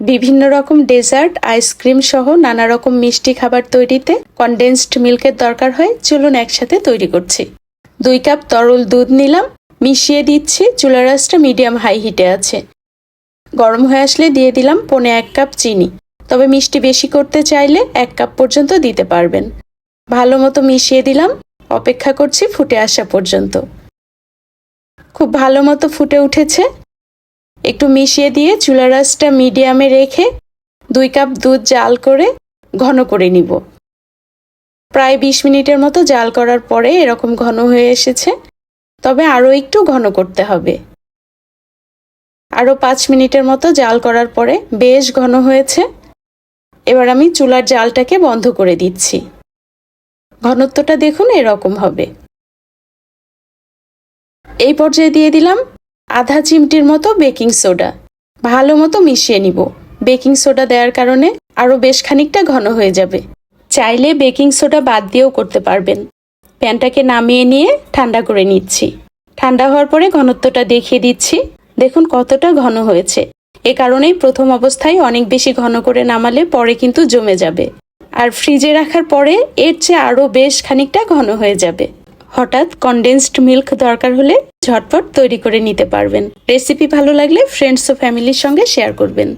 বিভিন্ন রকম dessert, ice cream সহ নানা রকম মিষ্টি খাবার তৈরিতে কনডেন্সড মিল্কের দরকার হয়। চলুন একসাথে তৈরি করছি। দুই কাপ তরল দুধ নিলাম, মিশিয়ে দিচ্ছি চুলা রাসটা মিডিয়াম হাই হিটে আছে। গরম হয়ে আসলে দিয়ে দিলাম পনে এক কাপ চিনি। তবে মিষ্টি বেশি করতে চাইলে এক কাপ পর্যন্ত দিতে পারবেন। ভালো মতো মিশিয়ে দিলাম, অপেক্ষা করছি ফুটে আসা পর্যন্ত। খুব ভালো মতো ফুটে উঠেছে একটু মিশিয়ে দিয়ে চুলা রাসটা মিডিয়ামে রেখে দুই কাপ দুধ জাল করে ঘন করে নিব। প্রায় বিশ মিনিটের মতো জাল করার পরে এরকম ঘন হয়ে এসেছে, তবে আরও একটু ঘন করতে হবে। আরও পাঁচ মিনিটের মতো জাল করার পরে বেশ ঘন হয়েছে। এবার আমি চুলার জালটাকে বন্ধ করে দিচ্ছি। ঘনত্বটা দেখুন এরকম হবে। এই পর্যায়ে দিয়ে দিলাম আধা চিমটির মতো বেকিং সোডা। ভালো মতো মিশিয়ে নিব। বেকিং সোডা দেওয়ার কারণে আরও বেশ খানিকটা ঘন হয়ে যাবে। চাইলে বেকিং সোডা বাদ দিয়েও করতে পারবেন। প্যানটাকে নামিয়ে নিয়ে ঠান্ডা করে নিচ্ছি। ঠান্ডা হওয়ার পরে ঘনত্বটা দেখিয়ে দিচ্ছি। দেখুন কতটা ঘন হয়েছে। এ কারণেই প্রথম অবস্থায় অনেক বেশি ঘন করে নামালে পরে কিন্তু জমে যাবে। আর ফ্রিজে রাখার পরে এর চেয়ে আরও বেশ খানিকটা ঘন হয়ে যাবে। হঠাৎ কনডেন্সড মিল্ক দরকার হলে ঝটপট তৈরি করে নিতে পারবেন। রেসিপি ভালো লাগলে ফ্রেন্ডস ও ফ্যামিলির সঙ্গে শেয়ার করবেন।